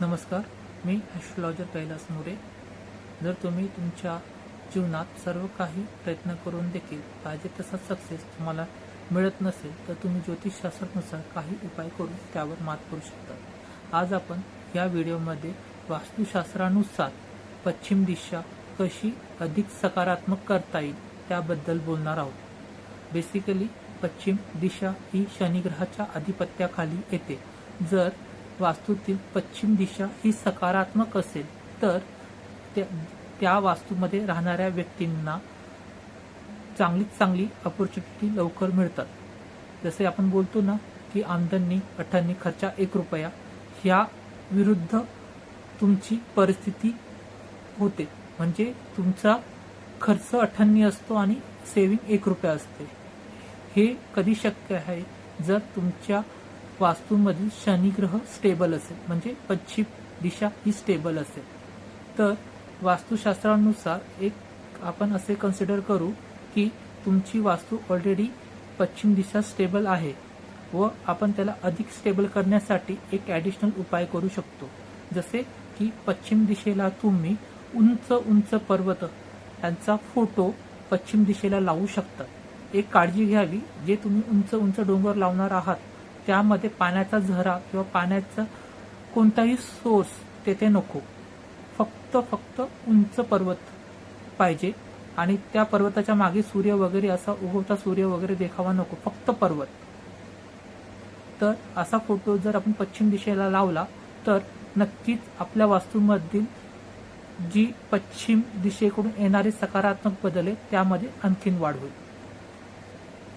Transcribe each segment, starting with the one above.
नमस्कार मी ॲस्ट्रॉलॉजर कैलास मोरे. जर तुम्ही तुमच्या जीवनात सर्व काही प्रयत्न करून देखील पाहिजे तसा सक्सेस तुम्हाला मिळत नसेल तर तुम्ही ज्योतिषशास्त्रानुसार काही उपाय करून त्यावर मात करू शकता. आज आपण या व्हिडिओमध्ये वास्तुशास्त्रानुसार पश्चिम दिशा कशी अधिक सकारात्मक करता येईल त्याबद्दल बोलणार आहोत. बेसिकली पश्चिम दिशा ही शनिग्रहाच्या आधिपत्याखाली येते. जर वास्तूतील पश्चिम दिशा ही सकारात्मक असेल तर त्या- त्या वास्तूमध्ये राहणाऱ्या व्यक्तींना चांगलीच चांगली अपॉर्च्युनिटी लवकर मिळतात. जसे आपण बोलतो ना की आमदनी अठ्ठ्याण्णी खर्चा एक रुपया ह्या विरुद्ध तुमची परिस्थिती होते. म्हणजे तुमचा खर्च अठ्ठ्याण्णी असतो आणि सेविंग एक रुपया असते. हे कधी शक्य आहे? जर तुमच्या वास्तूमधील शनिग्रह स्टेबल असेल. म्हणजे पश्चिम दिशा ही स्टेबल असेल. तर वास्तुशास्त्रानुसार एक आपण असे कन्सिडर करू की तुमची वास्तू ऑलरेडी पश्चिम दिशा स्टेबल आहे व आपण त्याला अधिक स्टेबल करण्यासाठी एक ॲडिशनल उपाय करू शकतो. जसे की पश्चिम दिशेला तुम्ही उंच उंच पर्वत यांचा फोटो पश्चिम दिशेला लावू शकता. एक काळजी घ्यावी. जे तुम्ही उंच उंच डोंगर लावणार आहात त्यामध्ये पाण्याचा झरा किंवा पाण्याचा कोणताही सोर्स तेथे नको. फक्त फक्त उंच पर्वत पाहिजे आणि त्या पर्वताच्या मागे सूर्य वगैरे असा उगवता सूर्य वगैरे देखावा नको. फक्त पर्वत. तर असा फोटो जर आपण पश्चिम दिशेला लावला तर नक्कीच आपल्या वास्तूमधील जी पश्चिम दिशेकडून येणारे सकारात्मक बदल आहे त्यामध्ये आणखीन वाढ होईल.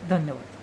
धन्यवाद.